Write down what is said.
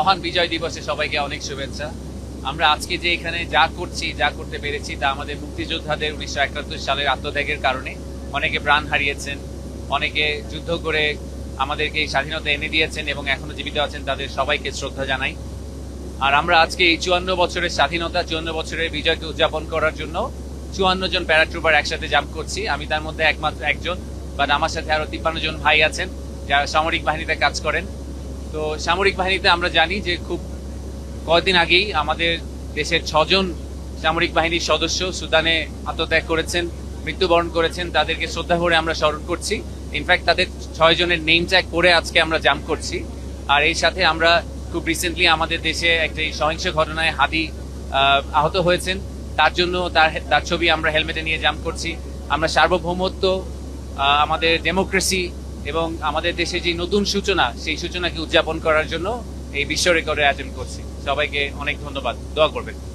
মহান বিজয় দিবসে সবাইকে অনেক শুভেচ্ছা। আমরা আজকে যে এখানে যা করছি, যা করতে পেরেছি তা আমাদের মুক্তিযোদ্ধাদের উনিশশো একাত্তর সালের আত্মত্যাগের কারণে। অনেকে প্রাণ হারিয়েছেন, অনেকে যুদ্ধ করে আমাদেরকে স্বাধীনতা এনে দিয়েছেন এবং এখনও জীবিত আছেন, তাদের সবাইকে শ্রদ্ধা জানাই। আর আমরা আজকে এই চুয়ান্ন বছরের স্বাধীনতা, চুয়ান্ন বছরের বিজয়কে উদযাপন করার জন্য চুয়ান্ন জন প্যারাট্রুপার একসাথে জাম্প করছি। আমি তার মধ্যে একমাত্র একজন, বাট আমার সাথে আরও তিপ্পান্ন জন ভাই আছেন, যারা সামরিক বাহিনীতে কাজ করেন। তো সামরিক বাহিনীতে আমরা জানি যে খুব কয়েকদিন আগেই আমাদের দেশের ছজন সামরিক বাহিনীর সদস্য সুদানে আত্মত্যাগ করেছেন মৃত্যুবরণ করেছেন তাদেরকে শ্রদ্ধা করে আমরা স্মরণ করছি। ইনফ্যাক্ট তাদের ছয় জনের নেম ট্যাগ করে আজকে আমরা জাম্প করছি। আর এই সাথে আমরা খুব রিসেন্টলি আমাদের দেশে একটি সহিংস ঘটনায় হাদি আহ, আহত হয়েছেন। তার জন্য তার তার ছবি আমরা হেলমেটে নিয়ে জাম্প করছি। আমরা সার্বভৌমত্ব আমাদের ডেমোক্রেসি এবং আমাদের দেশে যে নতুন সূচনা, সেই সূচনাকে উদযাপন করার জন্য এই বিশ্ব রেকর্ডের আয়োজন করছি। সবাইকে অনেক ধন্যবাদ। দোয়া করবেন।